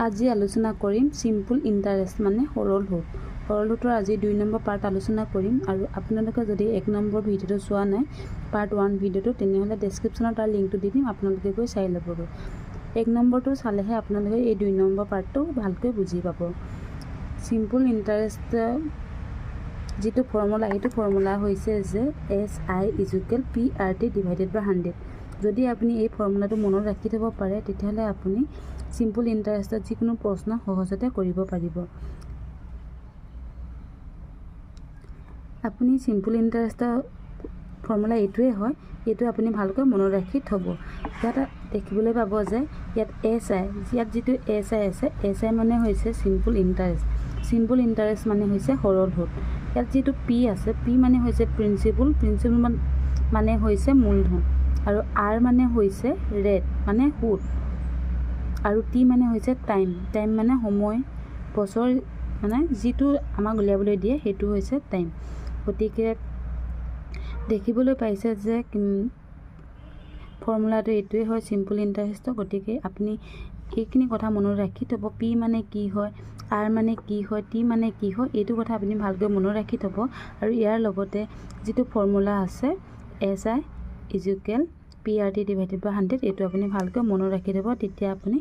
আজি আলোচনা কৰিম চিম্পুল ইণ্টাৰেষ্ট মানে সৰল সুত সৰল সুতৰ আজি দুই নম্বৰ পাৰ্ট আলোচনা কৰিম আৰু আপোনালোকে যদি এক নম্বৰ ভিডিঅ'টো চোৱা নাই পাৰ্ট ওৱান ভিডিঅ'টো, তেনেহ'লে ডেছক্ৰিপশ্যনত তাৰ লিংকটো দি দিম, আপোনালোকে গৈ চাই ল'বগৈ এক নম্বৰটো চালেহে আপোনালোকে এই দুই নম্বৰ পাৰ্টটো ভালকৈ বুজি পাব। চিম্পুল ইণ্টাৰেষ্ট যিটো ফৰ্মুলা এইটো ফৰ্মুলা হৈছে যে S I equal P R T divided by hundred যদি আপুনি এই ফৰ্মুলাটো মনত ৰাখি থ'ব পাৰে, তেতিয়াহ'লে আপুনি চিম্পুল ইণ্টাৰেষ্টত যিকোনো প্ৰশ্ন সহজতে কৰিব পাৰিব। আপুনি চিম্পুল ইণ্টাৰেষ্টৰ ফৰ্মুলা এইটোৱে হয় এইটো আপুনি ভালকৈ মনত ৰাখি থ'ব। ইয়াত দেখিবলৈ পাব যে ইয়াত এছ আই ইয়াত যিটো এছ আই আছে এছ আই মানে হৈছে চিম্পুল ইণ্টাৰেষ্ট চিম্পুল ইণ্টাৰেষ্ট মানে হৈছে সৰল সুত ইয়াত যিটো পি আছে পি মানে হৈছে প্ৰিন্সিপল প্ৰিন্সিপল মানে হৈছে মূলধন। আৰু আৰ মানে হৈছে ৰেট মানে সুত। আৰু টি মানে হৈছে টাইম টাইম মানে সময়। বছৰ মানে যিটো আমাক উলিয়াবলৈ দিয়ে সেইটো হৈছে টাইম গতিকে দেখিবলৈ পাইছে যে ফৰ্মুলাটো এইটোৱে হয় চিম্পুল ইণ্টাৰেষ্টৰ গতিকে আপুনি এইখিনি কথা মনত ৰাখি থ'ব। পি মানে কি হয় আৰ মানে কি হয় টি মানে কি হয় এইটো কথা আপুনি ভালকৈ মনত ৰাখি থ'ব। আৰু ইয়াৰ লগতে যিটো ফৰ্মুলা আছে S I equal P R T divided by hundred এইটো আপুনি ভালকৈ মনত ৰাখি থ'ব তেতিয়া আপুনি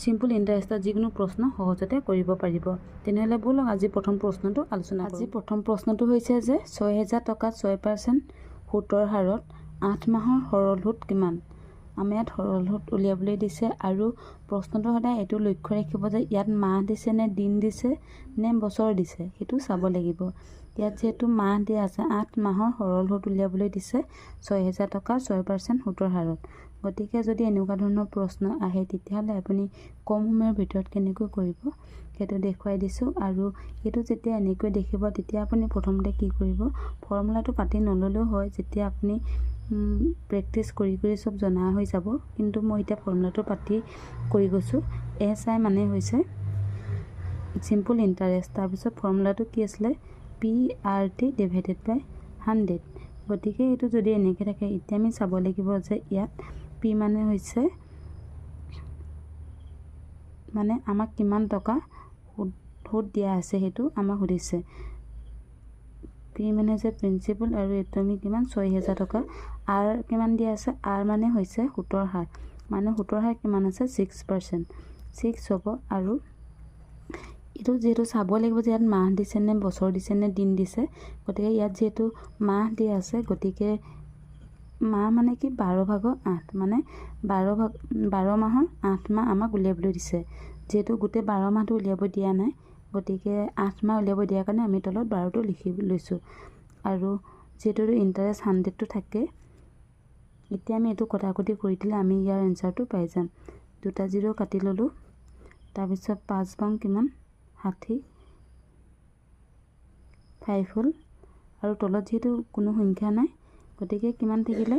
চিম্পুল ইণ্টাৰেষ্টত যিকোনো প্ৰশ্ন সহজতে কৰিব পাৰিব। তেনেহ'লে ব'লক আজি প্ৰথম প্ৰশ্নটো আলোচনা আজি প্ৰথম প্ৰশ্নটো হৈছে যে ছয় হেজাৰ টকাত ছয় পাৰ্চেণ্ট সুতৰ হাৰত আঠ মাহৰ সৰল সুত কিমান? আমাৰ ইয়াত সৰল সুত উলিয়াবলৈ দিছে আৰু প্ৰশ্নটো সদায় এইটো লক্ষ্য ৰাখিব যে ইয়াত মাহ দিছে নে দিন দিছে নে বছৰ দিছে সেইটো চাব লাগিব। ইয়াত যিহেতু মাহ দিয়া আছে আঠ মাহৰ সৰল সুত উলিয়াবলৈ দিছে ছয় হেজাৰ টকা ছয় পাৰ্চেণ্ট সুতৰ হাৰত। গতিকে যদি এনেকুৱা ধৰণৰ প্ৰশ্ন আহে তেতিয়াহ'লে আপুনি কম সময়ৰ ভিতৰত কেনেকৈ কৰিব সেইটো দেখুৱাই দিছোঁ। আৰু এইটো যেতিয়া এনেকৈ দেখিব তেতিয়া আপুনি প্ৰথমতে কি কৰিব? ফৰ্মুলাটো পাতি নল'লেও হয় যেতিয়া আপুনি প্ৰেক্টিচ কৰি কৰি চব জনা হৈ যাব। কিন্তু মই এতিয়া ফৰ্মুলাটো পাতি কৰি গৈছোঁ। এছ আই মানে হৈছে চিম্পুল ইণ্টাৰেষ্ট তাৰপিছত ফৰ্মুলাটো কি আছিলে? P R T divided by hundred গতিকে এইটো যদি এনেকৈ থাকে এতিয়া আমি চাব লাগিব যে ইয়াত পি মানে হৈছে মানে আমাক কিমান টকা সুদ সুদ দিয়া আছে সেইটো আমাক সুধিছে। পি মানে হৈছে প্ৰিন্সিপাল আৰু এইটো আমি কিমান? ছয় হেজাৰ টকা। আৰ কিমান দিয়া আছে? আৰ মানে হৈছে সুতৰ হাৰ। মানে সুতৰ হাৰ কিমান আছে? Six percent. ছিক্স হ'ব আৰু এইটো যিহেতু চাব লাগিব যে ইয়াত মাহ দিছে নে বছৰ দিছে নে দিন দিছে গতিকে ইয়াত যিহেতু মাহ দিয়া আছে গতিকে মাহ মানে কি? বাৰ ভাগৰ আঠ। মানে বাৰ ভাগ বাৰ মাহৰ আঠ মাহ আমাক উলিয়াবলৈ দিছে। যিহেতু গোটেই বাৰ মাহটো উলিয়াব দিয়া নাই গতিকে আঠ মাহ উলিয়াব দিয়াৰ কাৰণে আমি তলত বাৰটো লিখি লৈছোঁ। আৰু যিহেতু ইণ্টাৰেষ্ট হাণ্ড্ৰেডটো থাকে এতিয়া আমি এইটো কটাকটি কৰি দিলে আমি ইয়াৰ এনচাৰটো পাই যাম। দুটা জিৰ' কাটি ল'লোঁ। তাৰপিছত পাঁচ বাং কিমান? ষাঠি। ফাইভ হ'ল। আৰু তলত যিহেতু কোনো সংখ্যা নাই গতিকে কিমান থাকিলে?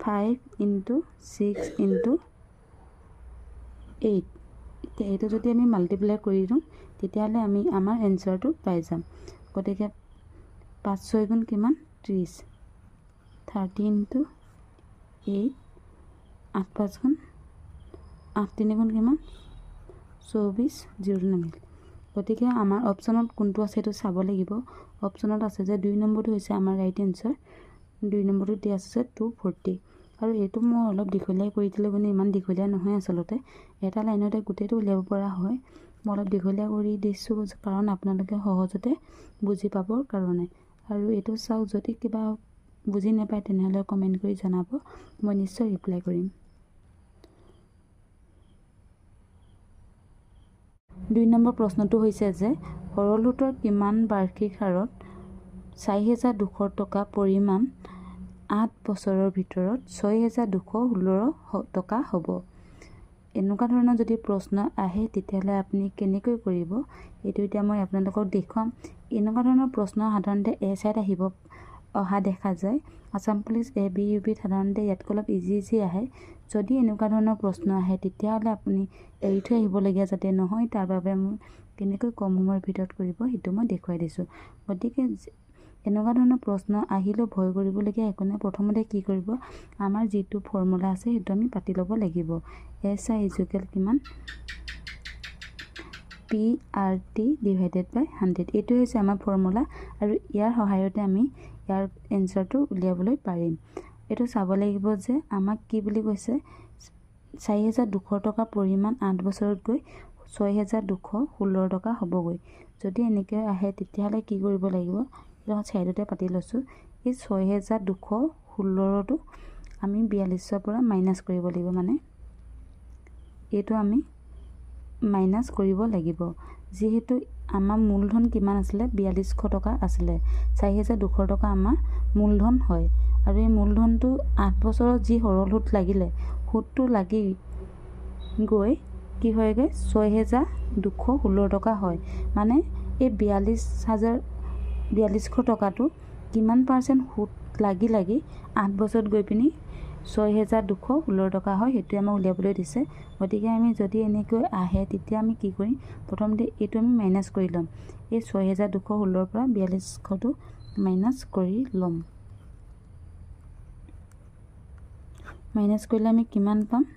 Five into six into eight এতিয়া এইটো যদি আমি মাল্টিপ্লাই কৰি দিওঁ তেতিয়াহ'লে আমি আমাৰ এনচাৰটো পাই যাম। গতিকে পাঁচ ছয় গুণ কিমান? ত্ৰিছ থাৰ্টি ইনটু এইট আঠ পাঁচ গুণ আঠ তিনি গুণ কিমান চৌবিছ জিৰ' নামিল গতিকে আমাৰ অপশ্যনত কোনটো আছে সেইটো চাব লাগিব। অপশ্যনত আছে যে দুই নম্বৰটো হৈছে আমাৰ ৰাইট এনচাৰ দুই নম্বৰটো দিয়া আছে টু ফৰ্টি আৰু এইটো মই অলপ দীঘলীয়া কৰি দিলোঁ মানে ইমান দীঘলীয়া নহয় আচলতে। এটা লাইনতে গোটেইটো উলিয়াব পৰা হয়। মই অলপ দীঘলীয়া কৰি দিছোঁ কাৰণ আপোনালোকে সহজতে বুজি পাবৰ কাৰণে। আৰু এইটো চাওক যদি কিবা বুজি নাপায় তেনেহ'লে কমেণ্ট কৰি জনাব মই নিশ্চয় ৰিপ্লাই কৰিম। দুই নম্বৰ প্ৰশ্নটো হৈছে যে সৰল সুতৰ কিমান বাৰ্ষিক হাৰত চাৰি হেজাৰ দুশ টকা পৰিমাণ আঠ বছৰৰ ভিতৰত ছয় হেজাৰ দুশ ষোল্ল টকা হ'ব? এনেকুৱা ধৰণৰ যদি প্ৰশ্ন আহে তেতিয়াহ'লে আপুনি কেনেকৈ কৰিব? এইটো এতিয়া মই আপোনালোকক দেখুৱাম। এনেকুৱা ধৰণৰ প্ৰশ্ন সাধাৰণতে এ চাইত আহিব অহা দেখা যায়। Assam police A B U বিত সাধাৰণতে ইয়াতকৈ অলপ ইজি ইজি আহে। যদি এনেকুৱা ধৰণৰ প্ৰশ্ন আহে তেতিয়াহ'লে আপুনি এৰি থৈ আহিবলগীয়া যাতে নহয় তাৰ বাবে মই কেনেকৈ কম সময়ৰ ভিতৰত কৰিব সেইটো মই দেখুৱাই দিছোঁ। গতিকে এনেকুৱা ধৰণৰ প্ৰশ্ন আহিলেও ভয় কৰিবলগীয়া একো নাই। প্ৰথমতে কি কৰিব? আমাৰ যিটো ফৰ্মুলা আছে সেইটো আমি পাতি ল'ব লাগিব। এছ আই ইজুকেল কিমান? P R T divided by hundred. এইটোৱে হৈছে আমাৰ ফৰ্মুলা। আৰু ইয়াৰ সহায়তে আমি ইয়াৰ এনচাৰটো উলিয়াবলৈ পাৰিম। এইটো চাব লাগিব যে আমাক কি বুলি কৈছে চাৰি হেজাৰ দুশ টকাৰ পৰিমাণ আঠ বছৰত গৈ ছয় হেজাৰ দুশ ষোল্ল টকা হ'বগৈ। যদি এনেকৈ আহে তেতিয়াহ'লে কি কৰিব লাগিব? এইটো ছাইডতে পাতি লৈছোঁ। এই ছয় হেজাৰ দুশ ষোল্লটো আমি বিয়াল্লিছৰ পৰা মাইনাছ কৰিব লাগিব মানে। এইটো আমি মাইনাছ কৰিব লাগিব। যিহেতু আমাৰ মূলধন কিমান আছিলে? বিয়াল্লিছশ টকা আছিলে। চাৰি হেজাৰ দুশ টকা আমাৰ মূলধন হয়। আৰু এই মূলধনটো আঠ বছৰত যি সৰল সুত লাগিলে সুতটো লাগি গৈ কি হয়গৈ? ছয় হেজাৰ দুশ ষোল্ল টকা হয়। মানে এই বিয়াল্লিছ হাজাৰ বিয়াল্লিছশ টকাটো কিমান পাৰ্চেণ্ট সুত লাগি লাগি আঠ বছৰত গৈ পিনি ছয় হেজাৰ দুশ ষোল্ল টকা হয় সেইটোৱে আমাক উলিয়াবলৈ দিছে। গতিকে আমি যদি এনেকৈ আহে তেতিয়া আমি কি কৰিম? প্ৰথমতে এইটো আমি মাইনাছ কৰি ল'ম। এই ছয় হেজাৰ দুশ ষোল্লৰ পৰা বিয়াল্লিছশটো মাইনাছ কৰি ল'ম। মাইনাছ কৰিলে আমি কিমান পাম?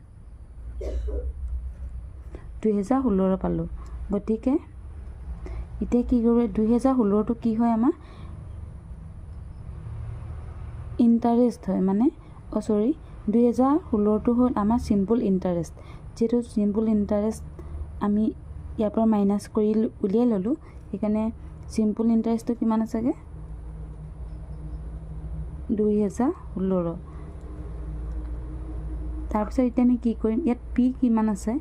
দুহেজাৰ ষোল্ল পালোঁ। গতিকে এতিয়া কি কৰিব? দুহেজাৰ ষোল্লটো কি হয় আমাৰ? ইণ্টাৰেষ্ট হয় মানে অঁ চৰি দুহেজাৰ ষোল্লটো হ'ল আমাৰ চিম্পুল ইণ্টাৰেষ্ট। যিহেতু চিম্পুল ইণ্টাৰেষ্ট আমি ইয়াৰ পৰা মাইনাছ কৰি উলিয়াই ল'লোঁ সেইকাৰণে চিম্পুল ইণ্টাৰেষ্টটো কিমান আছেগৈ? দুই হেজাৰ ষোল্ল তাৰপিছত এতিয়া আমি কি কৰিম? ইয়াত পি কিমান আছে?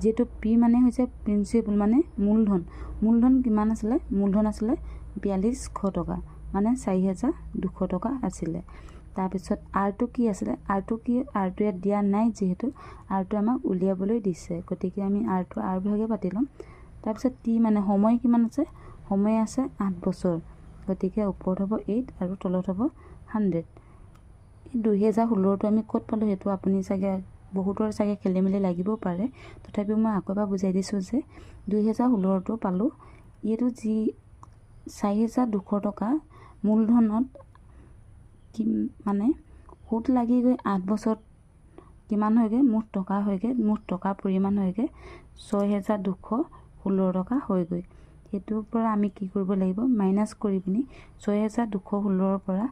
যিহেতু পি মানে হৈছে প্ৰিন্সিপাল মানে মূলধন। মূলধন কিমান আছিলে? মূলধন আছিলে বিয়াল্লিছশ টকা মানে চাৰি হেজাৰ দুশ টকা আছিলে। তাৰপিছত আৰটো কি আছিলে? আৰটো কি? আৰটো ইয়াত দিয়া নাই যিহেতু। আৰটো আমাক উলিয়াবলৈ দিছে। গতিকে আমি আৰটো আৰ ভাগে পাতি ল'ম। তাৰপিছত টি মানে সময় কিমান আছে? সময় আছে আঠ বছৰ। গতিকে ওপৰত হ'ব এইট আৰু তলত হ'ব হাণ্ড্ৰেড। এই দুহেজাৰ ষোল্লটো আমি ক'ত পালোঁ সেইটো আপুনি চাগে বহুতৰ চাগে খেলি মেলি লাগিবও পাৰে। তথাপিও মই আকৌ এবাৰ বুজাই দিছোঁ যে দুহেজাৰ ষোল্লটো পালোঁ। এইটো যি চাৰি হেজাৰ দুশ টকা মূলধনত কি মানে সুত লাগি গৈ আঠ বছৰত কিমান হয়গৈ? মুঠ টকা হয়গৈ। মুঠ টকাৰ পৰিমাণ হয়গৈ। ছয় হেজাৰ দুশ ষোল্ল টকা হয়গৈ। সেইটোৰ পৰা আমি কি কৰিব লাগিব? মাইনাছ কৰি পিনি ছয় হেজাৰ দুশ ষোল্লৰ পৰা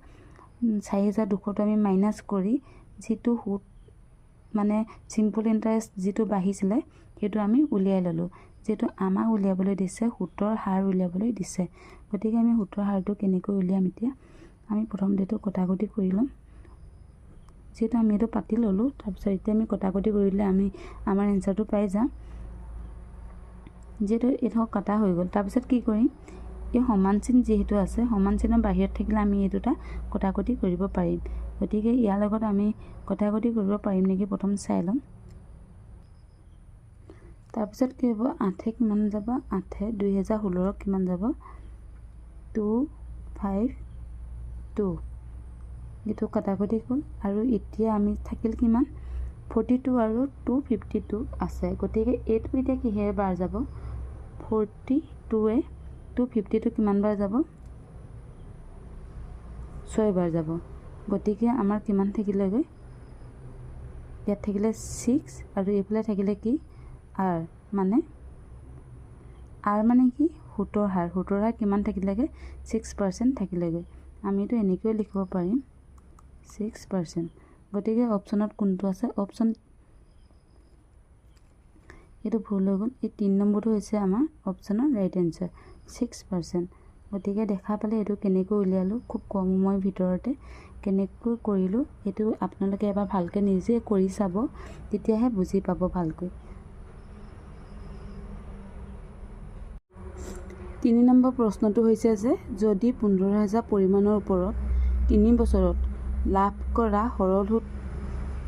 চাৰি হেজাৰ দুশটো আমি মাইনাছ কৰি যিটো সুত মানে চিম্পুল ইণ্টাৰেষ্ট যিটো বাঢ়িছিলে সেইটো আমি উলিয়াই ল'লোঁ। যিহেতু আমাক উলিয়াবলৈ দিছে সুতৰ হাৰ উলিয়াবলৈ দিছে। গতিকে আমি সুতৰ হাৰটো কেনেকৈ উলিয়াম এতিয়া? আমি প্ৰথমতে এইটো কটাকটি কৰি ল'ম। যিহেতু আমি এইটো পাতি ল'লোঁ তাৰপিছত এতিয়া আমি কটাকটি কৰিলে আমি আমাৰ এনচাৰটো পাই যাম। যিহেতু এইটো কটা হৈ গ'ল তাৰপিছত কি কৰিম? এই সমান চিন যিহেতু আছে সমান চিনৰ বাহিৰত থাকিলে আমি এই দুটা কটাকটি কৰিব পাৰিম। গতিকে ইয়াৰ লগত আমি কটাকটি কৰিব পাৰিম নেকি প্ৰথম চাই ল'ম। তাৰপিছত কি হ'ব? আঠে কিমান যাব? আঠে দুই হেজাৰ ষোল্লক কিমান যাব? টু ফাইভ টু এইটো কটাকটি হ'ল আৰু এতিয়া আমি থাকিল কিমান? ফৰ্টি টু আৰু টু ফিফটি টু আছে। গতিকে এইটো এতিয়া কিহেৰে বাৰ যাব? ফৰ্টি টুৱে টু ফিফটি টু কিমান বাৰ যাব? ছয়বাৰ যাব। গতিকে আমাৰ কিমান থাকিলেগৈ ইয়াত থাকিলে ছিক্স আৰু এইফালে থাকিলে কি? আৰ মানে? আৰ মানে কি? সুতৰ হাৰ। সুতৰ হাৰ কিমান থাকিলেগৈ? Six percent থাকিলেগৈ। আমিতো এনেকৈও লিখিব পাৰিম। Six percent. গতিকে অপশ্যনত কোনটো আছে? অপশ্যন এইটো ভুল হৈ গ'ল। এই তিনি নম্বৰটো হৈছে আমাৰ অপশ্যনৰ ৰাইট এনচাৰ ছিক্স পাৰ্চেণ্ট। গতিকে দেখা পালে এইটো কেনেকৈ উলিয়ালোঁ খুব কম সময়ৰ ভিতৰতে কেনেকৈ কৰিলোঁ এইটো আপোনালোকে এবাৰ ভালকৈ নিজে কৰি চাব তেতিয়াহে বুজি পাব ভালকৈ। তিনি নম্বৰ প্ৰশ্নটো হৈছে যে যদি পোন্ধৰ হাজাৰ পৰিমাণৰ ওপৰত তিনি বছৰত লাভ কৰা সৰল সুত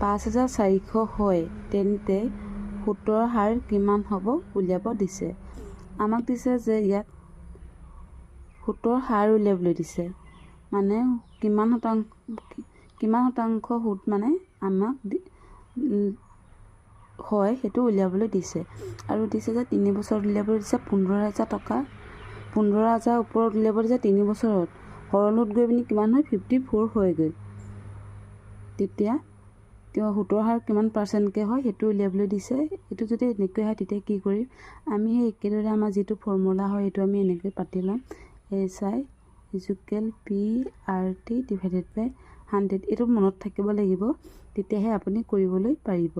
পাঁচ হাজাৰ চাৰিশ হয় তেন্তে সুতৰ হাৰ কিমান হ'ব উলিয়াব দিছে? আমাক দিছে যে ইয়াত সুতৰ হাৰ উলিয়াবলৈ দিছে। মানে কিমান শতাংশ কিমান শতাংশ সুত মানে আমাক হয় সেইটো উলিয়াবলৈ দিছে। আৰু দিছে যে তিনি বছৰত উলিয়াবলৈ দিছে পোন্ধৰ হাজাৰ টকা। পোন্ধৰ হাজাৰ ওপৰত উলিয়াব দিছে তিনি বছৰত। সুত গৈ পিনি কিমান হয়? ফিফটি ফ'ৰ হয়গৈ। তেতিয়া তেওঁ সুতৰ হাৰ কিমান পাৰ্চেণ্টকৈ হয় সেইটো উলিয়াবলৈ দিছে। এইটো যদি এনেকৈ হয় তেতিয়া কি কৰিম? আমি সেই একেদৰে আমাৰ যিটো ফৰ্মুলা হয় সেইটো আমি এনেকৈ পাতি ল'ম। H I equal P R T divided by hundred এইটো মনত থাকিব লাগিব তেতিয়াহে আপুনি কৰিবলৈ পাৰিব।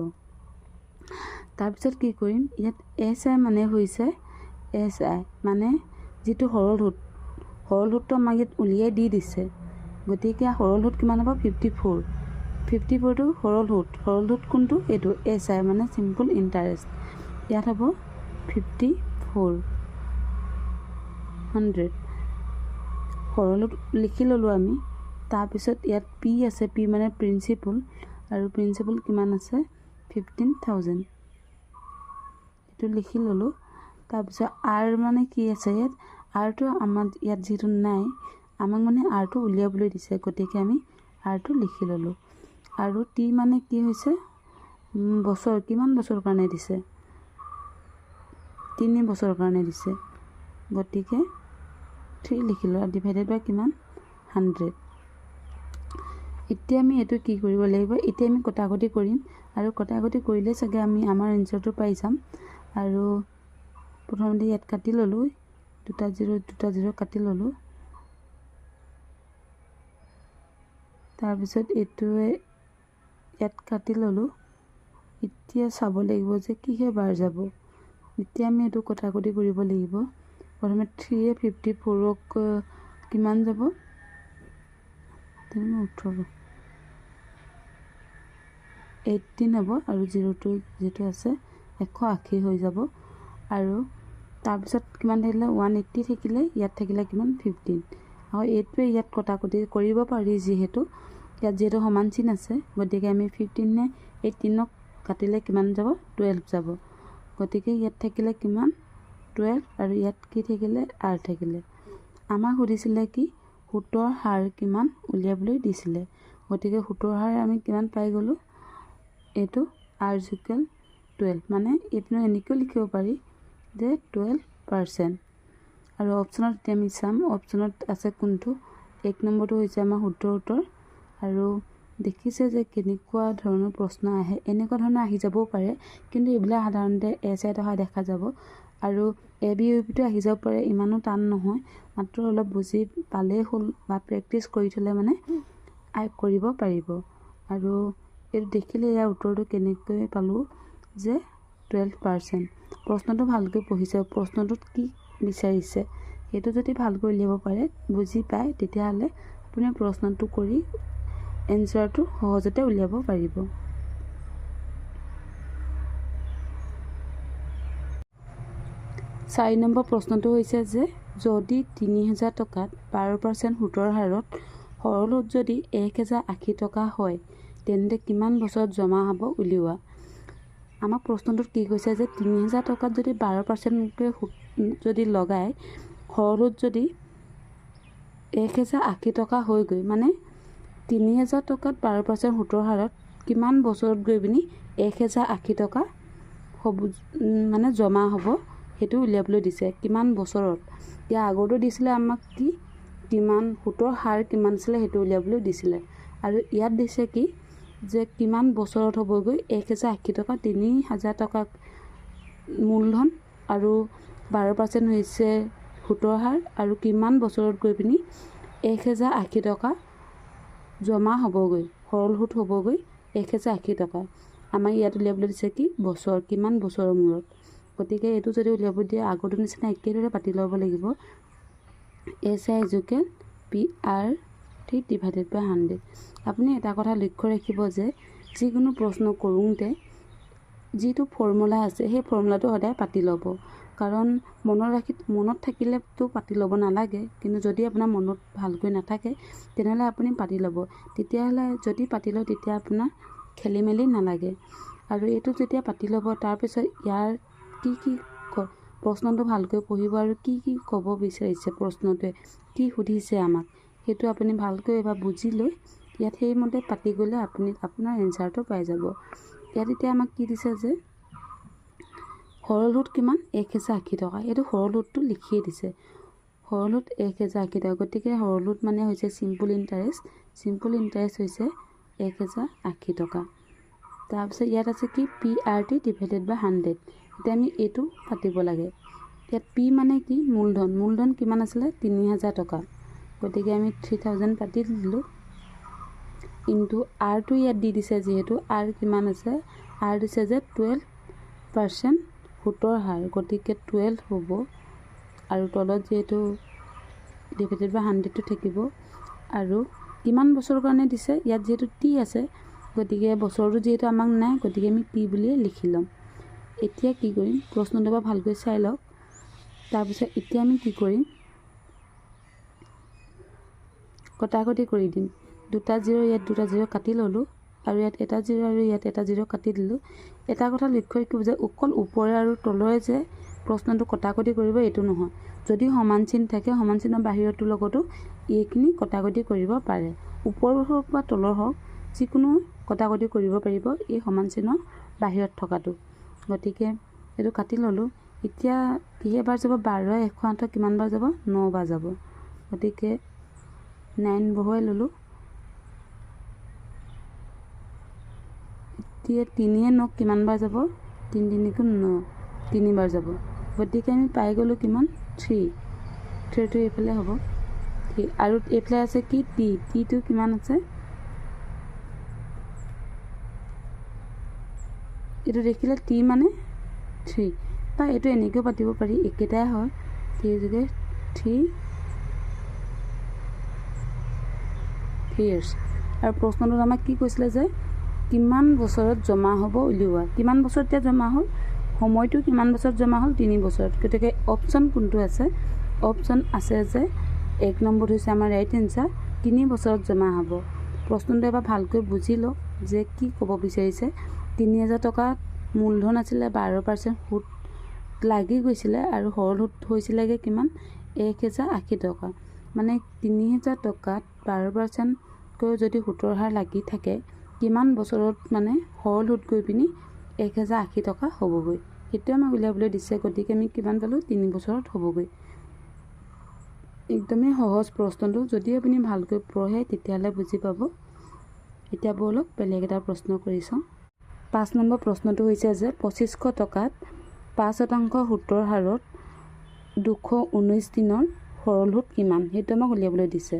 তাৰপিছত কি কৰিম? ইয়াত এছ আই মানে হৈছে এছ আই মানে যিটো সৰল সুত সৰল সুতটো আমাক ইয়াত উলিয়াই দি দিছে। গতিকে সৰল সুত কিমান হ'ব? ফিফটি ফ'ৰ ফিফটি ফ'ৰটো সৰল সুত। সৰল সুত কোনটো? এইটো এছ আই মানে চিম্পুল ইণ্টাৰেষ্ট ইয়াত হ'ব ফিফটি ফ'ৰ হাণ্ড্ৰেড সৰল সুত লিখি ল'লোঁ আমি। তাৰপিছত ইয়াত পি আছে পি মানে প্ৰিন্সিপল আৰু প্ৰিন্সিপল কিমান আছে? ফিফটিন থাউজেণ্ড এইটো লিখি ল'লোঁ। তাৰপিছত আৰ মানে কি আছে ইয়াত? আৰটো আমাৰ ইয়াত যিহেতু নাই আমাক মানে আৰটো উলিয়াবলৈ দিছে। গতিকে আমি আৰটো লিখি ল'লোঁ। আৰু টি মানে কি হৈছে? বছৰ কিমান বছৰৰ কাৰণে দিছে? তিনি বছৰৰ কাৰণে দিছে। গতিকে থ্ৰী লিখিলোঁ ডিভাইডেড বাই কিমান? হাণ্ড্ৰেড এতিয়া আমি এইটো কি কৰিব লাগিব? এতিয়া আমি কটাকটি কৰিম। আৰু কটাকটি কৰিলে চাগে আমি আমাৰ এনচাৰটো পাই যাম। আৰু প্ৰথমতে ইয়াত কাটি ল'লোঁ। দুটা জিৰ' দুটা জিৰ' কাটি ল'লোঁ। তাৰপিছত এইটোৱে ইয়াত কাটি ল'লোঁ। এতিয়া চাব লাগিব যে কিহে বাৰ যাব। এতিয়া আমি এইটো কটাকটি কৰিব লাগিব। প্ৰথমে থ্ৰীয়ে ফিফটি ফ'ৰক কিমান যাব? ওঠৰ। এইটিন হ'ব আৰু জিৰ'টো যিটো আছে এশ আশী হৈ যাব। আৰু তাৰপিছত কিমান থাকিলে ওৱান এইট্টি থাকিলে ইয়াত থাকিলে কিমান ফিফটিন আৰু এইটোৱে ইয়াত কটাকটি কৰিব পাৰি যিহেতু ইয়াত যিহেতু সমান চিন আছে। গতিকে আমি ফিফটিনে এইটিনক কাটিলে কিমান যাব? টুৱেল্ভ যাব। গতিকে ইয়াত থাকিলে কিমান? টুৱেল্ভ আৰু ইয়াত কি থাকিলে? আৰ থাকিলে। আমাক সুধিছিলে কি সুতৰ হাৰ কিমান উলিয়াবলৈ দিছিলে। গতিকে সুতৰ হাৰ আমি কিমান পাই গ'লোঁ? এইটো আৰ জুকেল টুৱেল্ভ মানে এইপিনে এনেকৈও লিখিব পাৰি। যে টুৱেল্ভ পাৰ্চেণ্ট আৰু অপশ্যনত এতিয়া আমি চাম অপশ্যনত আছে কোনটো। এক নম্বৰটো হৈছে আমাৰ শুদ্ধ উত্তৰ। আৰু দেখিছে যে কেনেকুৱা ধৰণৰ প্ৰশ্ন আহে এনেকুৱা ধৰণৰ আহি যাবও পাৰে কিন্তু এইবিলাক সাধাৰণতে এ চাইত অহা দেখা যাব। আৰু এ বি ইউ পিটো আহি যাব পাৰে ইমানো টান নহয় মাত্ৰ অলপ বুজি পালেই হ'ল বা প্ৰেক্টিচ কৰি থ'লে মানে কৰিব পাৰিব। আৰু এইটো দেখিলে ইয়াৰ উত্তৰটো কেনেকৈ পালোঁ যে টুৱেল্ভ পাৰ্চেণ্ট প্ৰশ্নটো ভালকৈ পঢ়িছে। প্ৰশ্নটোত কি বিচাৰিছে? সেইটো যদি ভালকৈ উলিয়াব পাৰে বুজি পায় তেতিয়াহ'লে আপুনি প্ৰশ্নটো কৰি এনচাৰটো সহজতে উলিয়াব পাৰিব। চাৰি নম্বৰ প্ৰশ্নটো হৈছে যে যদি তিনি হাজাৰ টকাত বাৰ পাৰ্চেণ্ট সুতৰ হাৰত সৰল সুত যদি এক হেজাৰ আশী টকা হয় তেন্তে কিমান বছৰত জমা হ'ব উলিওৱা? আমাক প্ৰশ্নটোত কি কৈছে যে তিনি হাজাৰ টকাত যদি বাৰ পাৰ্চেণ্টকৈ যদি লগায় সৰল সুত যদি এক হেজাৰ আশী টকা হয়গৈ মানে তিনি হেজাৰ টকাত বাৰ পাৰ্চেণ্ট সুতৰ হাৰত কিমান বছৰত গৈ পিনি এক হেজাৰ আশী টকা হ'ব মানে জমা হ'ব সেইটো উলিয়াবলৈ দিছে। কিমান বছৰত? ইয়াৰ আগতো দিছিলে আমাক কি? কিমান সুতৰ হাৰ কিমান আছিলে সেইটো উলিয়াবলৈ দিছিলে। আৰু ইয়াত দিছে কি? যে কিমান বছৰত হ'বগৈ এক হেজাৰ আশী টকা তিনি হাজাৰ টকা মূলধন আৰু বাৰ পাৰ্চেণ্ট হৈছে সুতৰ হাৰ আৰু কিমান বছৰত গৈ পিনি এক হেজাৰ আশী টকা জমা হ'বগৈ সৰল সুত হ'বগৈ এক হেজাৰ আশী টকা। আমাক ইয়াত উলিয়াবলৈ দিছে কি? বছৰ কিমান বছৰৰ মূৰত? গতিকে এইটো যদি উলিয়াব দিয়ে আগৰটো নিচিনা একেদৰে পাতি ল'ব লাগিব। S I equal P R T divided by hundred আপুনি এটা কথা লক্ষ্য ৰাখিব যে যিকোনো প্ৰশ্ন কৰোঁতে যিটো ফৰ্মুলা আছে সেই ফৰ্মুলাটো সদায় পাতি ল'ব। কাৰণ মনত ৰাখি মনত থাকিলেতো পাতি ল'ব নালাগে কিন্তু যদি আপোনাৰ মনত ভালকৈ নাথাকে তেনেহ'লে আপুনি পাতি ল'ব। তেতিয়াহ'লে যদি পাতি লয় তেতিয়া আপোনাৰ খেলি মেলি নালাগে। আৰু এইটো যেতিয়া পাতি ল'ব তাৰপিছত ইয়াৰ কি কি প্ৰশ্নটো ভালকৈ পঢ়িব আৰু কি কি ক'ব বিচাৰিছে প্ৰশ্নটোৱে কি সুধিছে আমাক। সেইটো আপুনি ভালকৈ এবাৰ বুজি লৈ ইয়াত সেইমতে পাতি গ'লে আপুনি আপোনাৰ এনচাৰটো পাই যাব। ইয়াত এতিয়া আমাক কি দিছে যে সৰল সুত কিমান? এক হেজাৰ আশী টকা। এইটো সৰল সুতটো লিখিয়ে দিছে। সৰল সুত এক হেজাৰ আশী টকা। গতিকে সৰল সুত মানে হৈছে চিম্পুল ইণ্টাৰেষ্ট চিম্পুল ইণ্টাৰেষ্ট হৈছে এক হেজাৰ আশী টকা। তাৰপিছত ইয়াত আছে কি? P R T divided by hundred এতিয়া আমি এইটো কাটিব লাগে। ইয়াত পি মানে কি? মূলধন। মূলধন কিমান আছিলে? তিনি হাজাৰ টকা। গতিকে আমি থ্ৰী থাউজেণ্ড পাতি দিলোঁ। ইনটু আৰটো ইয়াত দি দিছে যিহেতু আৰ কিমান আছে? আৰ দিছে যে টুৱেল্ভ পাৰ্চেণ্ট সুতৰ হাৰ গতিকে টুৱেল্ভ হ'ব। আৰু তলত যিহেতু ডিভাইডেড বাই হাণ্ড্ৰেডটো থাকিব। আৰু কিমান বছৰৰ কাৰণে দিছে? ইয়াত যিহেতু টি আছে গতিকে বছৰটো যিহেতু আমাক নাই গতিকে আমি টি বুলিয়ে লিখি ল'ম। এতিয়া কি কৰিম? প্ৰশ্নটো পৰা ভালকৈ চাই লওক। তাৰপিছত এতিয়া আমি কি কৰিম? কটাকটি কৰি দিম। দুটা জিৰ' ইয়াত দুটা জিৰ' কাটি ল'লোঁ আৰু ইয়াত এটা জিৰ' আৰু ইয়াত এটা জিৰ' কাটি দিলোঁ। এটা কথা লক্ষ্য ৰাখিব যে অকল ওপৰে আৰু তলৰে যে প্ৰশ্নটো কটাকটি কৰিব এইটো নহয়। যদি সমান চিন থাকে সমান চিনৰ বাহিৰটোৰ লগতো এইখিনি কটাকটি কৰিব পাৰে। ওপৰৰ হওক বা তলৰ হওক যিকোনো কটাকটি কৰিব পাৰিব এই সমান চিনৰ বাহিৰত থকাটো। গতিকে এইটো কাটি ল'লোঁ। এতিয়া কিহে বাৰ যাব? বাৰ এশ আঠৰ কিমান বাৰ যাব? ন বাৰ যাব। গতিকে নাইন বহুৱাই ল'লোঁ। এতিয়া তিনিয়ে নক কিমান বাৰ যাব? তিনি তিনিকো ন তিনিবাৰ যাব। গতিকে আমি পাই গ'লোঁ কিমান? থ্ৰী। থ্ৰীটো এইফালে হ'ব। ঠিক আৰু এইফালে আছে কি? টি। টিটো কিমান আছে? এইটো দেখিলে টি মানে থ্ৰী। বা এইটো এনেকৈও পাতিব পাৰি। একেটাই হয়। টি যোগে থ্ৰী। ইয়াৰ্ছ আৰু প্ৰশ্নটোত আমাক কি কৈছিলে যে কিমান বছৰত জমা হ'ব উলিওৱা? কিমান বছৰত এতিয়া জমা হ'ল? সময়টো কিমান বছৰত জমা হ'ল? তিনি বছৰত। গতিকে অপশ্যন কোনটো আছে? অপশ্যন আছে যে এক নম্বৰত হৈছে আমাৰ ৰাইট এনচাৰ তিনি বছৰত জমা হ'ব। প্ৰশ্নটো এবাৰ ভালকৈ বুজি লওক যে কি ক'ব বিচাৰিছে। তিনি হাজাৰ টকা মূলধন আছিলে বাৰ পাৰ্চেণ্ট সুত লাগি গৈছিলে আৰু সৰল সুত হৈছিলেগৈ কিমান? এক হেজাৰ আশী টকা। মানে তিনি হেজাৰ টকাত বাৰ পাৰ্চেণ্টকৈ যদি সুতৰ হাৰ লাগি থাকে কিমান বছৰত মানে সৰল সুত গৈ পিনি এক হেজাৰ আশী টকা হ'বগৈ। সেইটোৱে আমাক উলিয়াবলৈ দিছে গতিকে আমি কিমান পালোঁ? তিনি বছৰত হ'বগৈ। একদমেই সহজ প্ৰশ্নটো। যদি আপুনি ভালকৈ পঢ়ে তেতিয়াহ'লে বুজি পাব। এতিয়া ব'লক বেলেগ এটা প্ৰশ্ন কৰি চাওঁ। পাঁচ নম্বৰ প্ৰশ্নটো হৈছে যে পঁচিছশ টকাত পাঁচ শতাংশ সুতৰ হাৰত দুশ ঊনৈছ দিনৰ সৰল সুত কিমান? সেইটো আমাক উলিয়াবলৈ দিছে।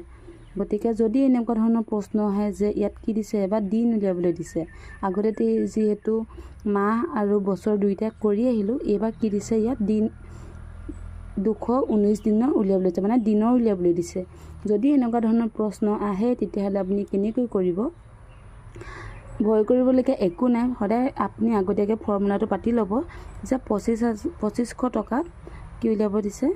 গতিকে যদি এনেকুৱা ধৰণৰ প্ৰশ্ন আহে যে ইয়াত কি দিছে বা দিন উলিয়াবলৈ দিছে আগতে যিহেতু মাহ আৰু বছৰ দুয়োটাই কৰি আহিলোঁ এইবাৰ কি দিছে ইয়াত? দিন দুশ ঊনৈছ দিনৰ উলিয়াবলৈ দিছে মানে দিনৰ উলিয়াবলৈ দিছে। যদি এনেকুৱা ধৰণৰ প্ৰশ্ন আহে তেতিয়াহ'লে আপুনি কেনেকৈ কৰিব? ভয় কৰিবলগীয়া একো নাই। সদায় আপুনি আগতীয়াকৈ ফৰ্মুলাটো পাতি ল'ব যে পঁচিছ হাজাৰ পঁচিছশ টকাত কি উলিয়াব দিছে।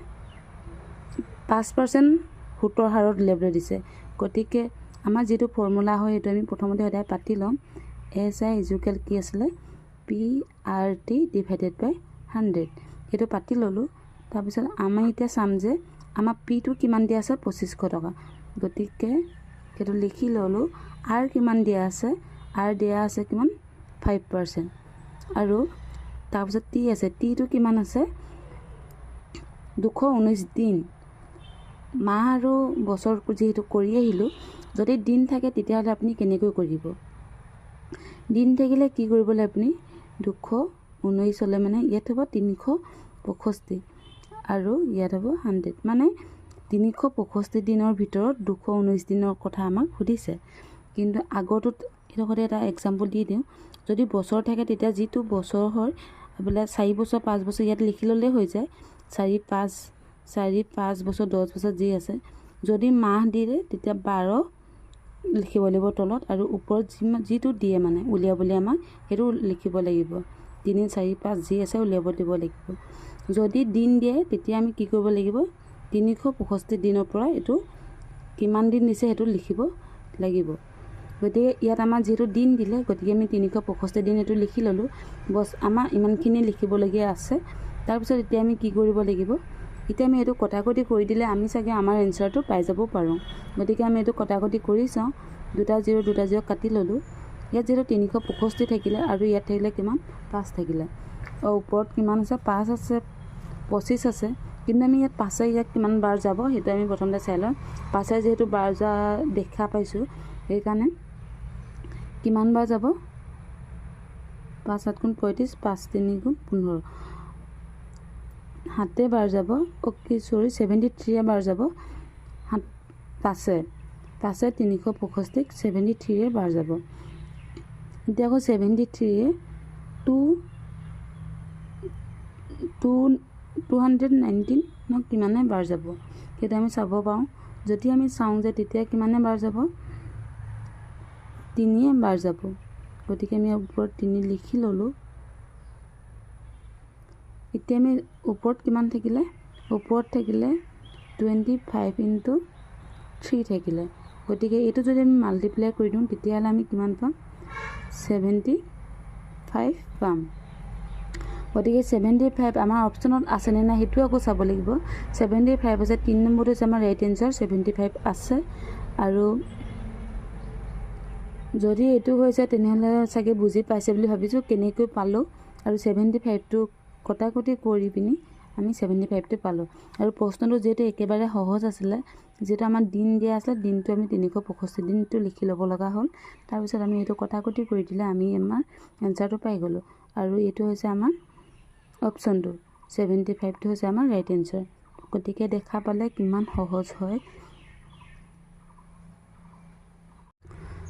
পাঁচ পাৰ্চেণ্ট সুতৰ হাৰত উলিয়াবলৈ দিছে। গতিকে আমাৰ যিটো ফৰ্মুলা হয় সেইটো আমি প্ৰথমতে সদায় পাতি ল'ম। এছ আই ইজুকেল কি আছিলে? P R T divided by hundred সেইটো পাতি ল'লোঁ। তাৰপিছত আমি এতিয়া চাম যে আমাৰ পিটো কিমান দিয়া আছে? পঁচিছশ টকা। গতিকে সেইটো লিখি ল'লোঁ। আৰ কিমান দিয়া আছে? আৰ দিয়া আছে কিমান? ফাইভ পাৰ্চেণ্ট আৰু তাৰপিছত টি আছে। টিটো কিমান আছে? দুশ ঊনৈছ দিন। মাহ আৰু বছৰ যিহেতু কৰি আহিলোঁ যদি দিন থাকে তেতিয়াহ'লে আপুনি কেনেকৈ কৰিব? দিন থাকিলে কি কৰিবলৈ আপুনি দুশ ঊনৈছ হ'লে মানে ইয়াত হ'ব তিনিশ পঁয়ষষ্ঠি আৰু ইয়াত হ'ব হাণ্ড্ৰেড। মানে তিনিশ পঁয়ষষ্ঠি দিনৰ ভিতৰত দুশ ঊনৈছ দিনৰ কথা আমাক সুধিছে। কিন্তু আগৰটোত এইডোখৰতে এটা এক্সাম্পল দি দিওঁ। যদি বছৰ থাকে তেতিয়া যিটো বছৰ হয় বোলে চাৰি বছৰ পাঁচ বছৰ ইয়াত লিখি ল'লেই হৈ যায়। চাৰি পাঁচ চাৰি পাঁচ বছৰ দহ বছৰ যি আছে যদি মাহ দিয়ে তেতিয়া বাৰ লিখিব লাগিব তলত আৰু ওপৰত যিমান যিটো দিয়ে মানে উলিয়াবলৈ আমাক সেইটো লিখিব লাগিব। তিনি চাৰি পাঁচ যি আছে উলিয়াব দিব লাগিব। যদি দিন দিয়ে তেতিয়া আমি কি কৰিব লাগিব? তিনিশ পঁয়ষষ্ঠি দিনৰ পৰা এইটো কিমান দিন দিছে সেইটো লিখিব লাগিব। গতিকে ইয়াত আমাৰ যিহেতু দিন দিলে গতিকে আমি তিনিশ পঁয়ষষ্ঠি দিন এইটো লিখি ল'লোঁ। বছ আমাৰ ইমানখিনি লিখিবলগীয়া আছে। তাৰপিছত এতিয়া আমি কি কৰিব লাগিব? এতিয়া আমি এইটো কটাকটি কৰি দিলে আমি চাগে আমাৰ এনচাৰটো পাই যাব পাৰোঁ। গতিকে আমি এইটো কটাকটি কৰি চাওঁ। দুটা জিৰ' দুটা জিৰ' কাটি ল'লোঁ। ইয়াত যিহেতু তিনিশ পঁয়ষষ্ঠি থাকিলে আৰু ইয়াত থাকিলে কিমান? পাঁচ থাকিলে। আৰু ওপৰত কিমান আছে? পাঁচ আছে পঁচিছ আছে। কিন্তু আমি ইয়াত পাঁচে ইয়াত কিমান বাৰ যাব সেইটো আমি প্ৰথমতে চাই লওঁ। পাঁচে যিহেতু বাৰ যোৱা দেখা পাইছোঁ সেইকাৰণে কিমান বাৰ যাব? পাঁচ সাত গুণ পঁয়ত্ৰিছ পাঁচ তিনি গুণ পোন্ধৰ। সাতে বাৰ যাব। অ'কে, চৰি ছেভেণ্টি থ্ৰীয়ে বাৰ যাব। সাত পাঁচে পাঁচে তিনিশ পঁয়ষষ্ঠিক ছেভেণ্টি থ্ৰীয়ে বাৰ যাব। এতিয়া আকৌ ছেভেণ্টি থ্ৰীয়ে টু টু টু হাণ্ড্ৰেড নাইনটিনত কিমানে বাৰ যাব? সেইটো আমি চাব পাৰোঁ যদি আমি চাওঁ যে তেতিয়া কিমানে বাৰ যাব? তিনিয়ে বাৰ যাব। গতিকে আমি ওপৰত তিনি লিখি ল'লোঁ। এতিয়া আমি ওপৰত কিমান থাকিলে? ওপৰত থাকিলে টুৱেণ্টি ফাইভ ইণ্টু থ্ৰী থাকিলে। গতিকে এইটো যদি আমি মাল্টিপ্লাই কৰি দিওঁ তেতিয়াহ'লে আমি কিমান পাম? ছেভেণ্টি ফাইভ পাম। গতিকে ছেভেণ্টি ফাইভ আমাৰ অপশ্যনত আছেনে নাই সেইটোও আকৌ চাব লাগিব। ছেভেণ্টি ফাইভ আছে তিনি নম্বৰটো হৈছে আমাৰ ৰাইট এনচাৰ ছেভেণ্টি ফাইভ আছে। আৰু যদি এইটো হৈছে তেনেহ'লে চাগে বুজি পাইছে বুলি ভাবিছোঁ কেনেকৈ পালোঁ। আৰু ছেভেণ্টি ফাইভটো কটাকটি কৰি পিনি আমি ছেভেণ্টি ফাইভটো পালোঁ। আৰু প্ৰশ্নটো যিহেতু একেবাৰে সহজ আছিলে যিহেতু আমাৰ দিন দিয়া আছিলে দিনটো আমি তিনিশ পঁয়ষষ্ঠি দিনটো লিখি ল'ব লগা হ'ল। তাৰপিছত আমি এইটো কটাকটি কৰি দিলে আমি আমাৰ এনচাৰটো পাই গ'লোঁ। আৰু এইটো হৈছে আমাৰ অপশ্যনটো ছেভেণ্টি ফাইভটো হৈছে আমাৰ ৰাইট এনচাৰ গতিকে দেখা পালে কিমান সহজ হয়।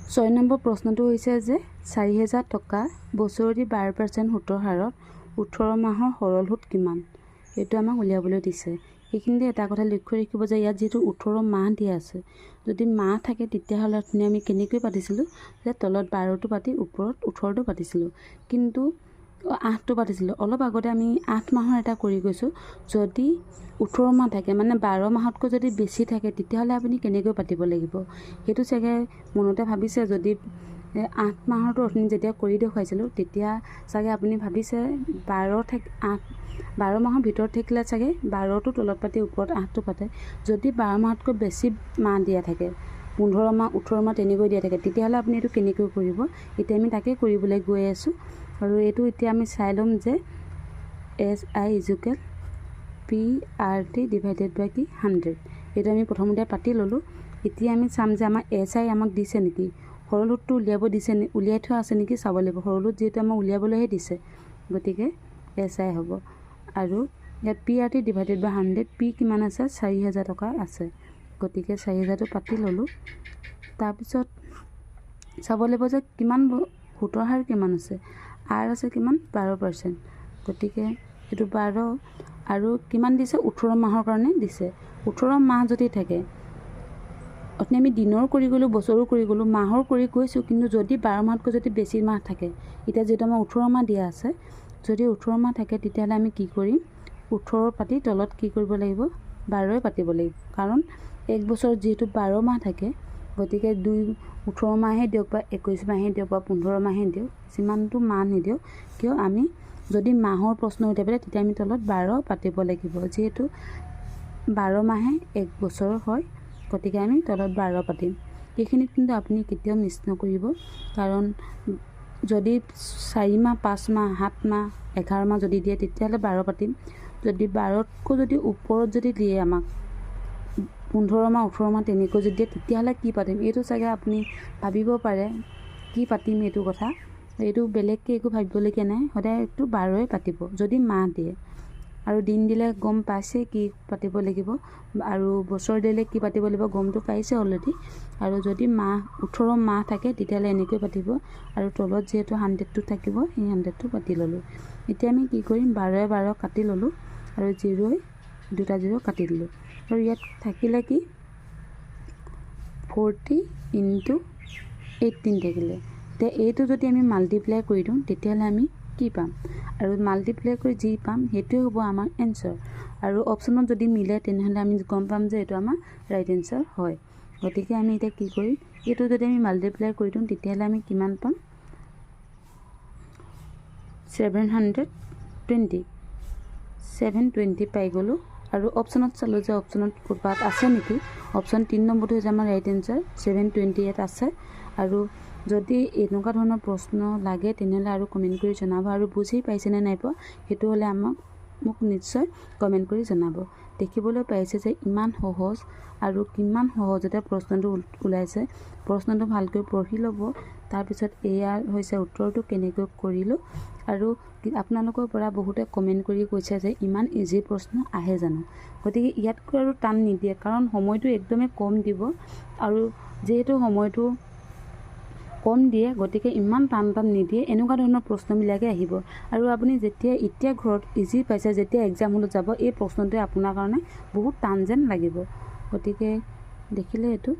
ছয় নম্বৰ প্ৰশ্নটো হৈছে যে চাৰি হেজাৰ টকা বছৰি বাৰ পাৰ্চেণ্ট সুতৰ হাৰত ওঠৰ মাহৰ সৰল সুত কিমান? এইটো আমাক উলিয়াবলৈ দিছে। এইখিনিতে এটা কথা লক্ষ্য ৰাখিব যে ইয়াত যিহেতু ওঠৰ মাহ দিয়া আছে। যদি মাহ থাকে তেতিয়াহ'লে আমি কেনেকৈ পাতিছিলোঁ? যে তলত বাৰটো পাতি ওপৰত ওঠৰটো পাতিছিলোঁ। কিন্তু আঠটো পাতিছিলোঁ। অলপ আগতে আমি আঠ মাহৰ এটা কৰি গৈছোঁ। যদি ওঠৰ মাহ থাকে মানে বাৰ মাহতকৈ যদি বেছি থাকে তেতিয়াহ'লে আপুনি কেনেকৈ পাতিব লাগিব? সেইটো চাগে মনতে ভাবিছে যদি আঠ মাহৰটো অথনি যেতিয়া কৰি দেখুৱাইছিলোঁ তেতিয়া চাগে আপুনি ভাবিছে বাৰ থাক আঠ বাৰ মাহৰ ভিতৰত থাকিলে চাগে বাৰটো তলত পাতি ওপৰত আঠটো পাতে। যদি বাৰ মাহতকৈ বেছি মাহ দিয়া থাকে পোন্ধৰ মাহ ওঠৰ মাহ তেনেকৈ দিয়া থাকে তেতিয়াহ'লে আপুনি এইটো কেনেকৈ কৰিব? এতিয়া আমি তাকে কৰিবলৈ গৈ আছোঁ। আৰু এইটো এতিয়া আমি চাই ল'ম যে S I equal P R T divided by কি হাণ্ড্ৰেড। এইটো আমি প্ৰথমতে পাতি ল'লোঁ। এতিয়া আমি চাম যে আমাৰ এছ আই আমাক দিছে নেকি। সৰলোটটো উলিয়াব দিছে উলিয়াই থোৱা আছে নেকি চাব লাগিব। সৰলোট যিহেতু আমাক উলিয়াবলৈহে দিছে। গতিকে এছ আই হ'ব। আৰু ইয়াত P R T divided by hundred P কিমান আছে? চাৰি হেজাৰ টকা আছে। গতিকে চাৰি হেজাৰটো পাতি ল'লোঁ। তাৰপিছত চাব লাগিব যে কিমান সুতৰ হাৰ কিমান আছে? আৰ আছে কিমান? বাৰ পাৰ্চেণ্ট গতিকে এইটো বাৰ আৰু কিমান দিছে? ওঠৰ মাহৰ কাৰণে দিছে। ওঠৰ মাহ যদি থাকে অথনি আমি দিনৰ কৰি গ'লোঁ বছৰো কৰি গ'লোঁ মাহৰ কৰি গৈছোঁ কিন্তু যদি বাৰ মাহতকৈ যদি বেছি মাহ থাকে এতিয়া যিহেতু আমাৰ ওঠৰ মাহ দিয়া আছে যদি ওঠৰ মাহ থাকে তেতিয়াহ'লে আমি কি কৰিম? ওঠৰ পাতি তলত কি কৰিব লাগিব? বাৰই পাতিব লাগিব। কাৰণ এক বছৰত যিহেতু বাৰ মাহ থাকে গতিকে দুই ওঠৰ মাহে দিয়ক বা একৈছ মাহে দিয়ক বা পোন্ধৰ মাহে দিয়ক যিমানটো মাহ নিদিয়ক কিয় আমি যদি মাহৰ প্ৰশ্ন উঠাই পেলাই তেতিয়া আমি তলত বাৰ পাতিব লাগিব। যিহেতু বাৰ মাহে এক বছৰ হয় গতিকে আমি তলত বাৰ পাতিম। এইখিনিত কিন্তু আপুনি কেতিয়াও মিছ নকৰিব কাৰণ যদি চাৰি মাহ পাঁচ মাহ সাত মাহ এঘাৰ মাহ যদি দিয়ে তেতিয়াহ'লে বাৰ পাতিম। যদি বাৰতকৈ যদি ওপৰত যদি দিয়ে আমাক পোন্ধৰ মাহ ওঠৰ মাহ তেনেকৈ যদি দিয়ে তেতিয়াহ'লে কি পাতিম? এইটো চাগে আপুনি ভাবিব পাৰে কি পাতিম এইটো কথা। এইটো বেলেগকৈ একো ভাবিবলগীয়া নাই সদায় এইটো বাৰই পাতিব যদি মাহ দিয়ে। আৰু দিন দিলে গম পাইছে কি পাতিব লাগিব আৰু বছৰ দিলে কি পাতিব লাগিব গমটো পাইছে অলৰেডি আৰু যদি মাহ ওঠৰ মাহ থাকে তেতিয়াহ'লে এনেকৈ পাতিব। আৰু তলত যিহেতু হাণ্ড্ৰেডটো থাকিব সেই হাণ্ড্ৰেডটো পাতি ল'লোঁ। এতিয়া আমি কি কৰিম বাৰই বাৰ কাটি ল'লোঁ আৰু জিৰ'ই দুটা জিৰ' কাটি দিলোঁ। আৰু ইয়াত থাকিলে কি ফৰ্টি ইনটু এইটিন থাকিলে। এতিয়া এইটো যদি আমি মাল্টিপ্লাই কৰি দিওঁ তেতিয়াহ'লে আমি কি পাম? আৰু মাল্টিপ্লাই কৰি যি পাম সেইটোৱে হ'ব আমাৰ এনচাৰ আৰু অপশ্যনত যদি মিলে তেনেহ'লে আমি গম পাম যে এইটো আমাৰ ৰাইট এনচাৰ হয়। গতিকে আমি এতিয়া কি কৰিম? এইটো যদি আমি মাল্টিপ্লাই কৰি দিওঁ তেতিয়াহ'লে আমি কিমান পাম? Seven hundred twenty seven twenty পাই গ'লোঁ। আৰু অপশ্যনত চালোঁ যে অপশ্যনত ক'ৰবাত আছে নেকি? অপশ্যন তিনি নম্বৰটো হৈছে আমাৰ ৰাইট এনচাৰ ছেভেন টুৱেণ্টি ইয়াত আছে। আৰু যদি এনেকুৱা ধৰণৰ প্ৰশ্ন লাগে তেনেহ'লে আৰু কমেণ্ট কৰি জনাব। আৰু বুজি পাইছেনে নাই পোৱা সেইটো হ'লে আমাক মোক নিশ্চয় কমেণ্ট কৰি জনাব। দেখিবলৈ পাইছে যে ইমান সহজ আৰু কিমান সহজতে প্ৰশ্নটো ওলাইছে। প্ৰশ্নটো ভালকৈ পঢ়ি ল'ব। তাৰপিছত এয়া হৈছে উত্তৰটো কেনেকৈ কৰিলোঁ। আৰু আপোনালোকৰ পৰা বহুতে কমেণ্ট কৰি কৈছে যে ইমান ইজি প্ৰশ্ন আহে জানো? গতিকে ইয়াতকৈ আৰু টান নিদিয়ে কাৰণ সময়টো একদমেই কম দিব। আৰু যিহেতু সময়টো কম দিয়ে গতিকে ইমান টান টান নিদিয়ে এনেকুৱা ধৰণৰ প্ৰশ্নবিলাকে আহিব। আৰু আপুনি যেতিয়া এতিয়া ঘৰত ইজি পাইছে যেতিয়া এক্সাম হলত যাব এই প্ৰশ্নটোৱে আপোনাৰ কাৰণে বহুত টান যেন লাগিব। গতিকে দেখিলে এইটো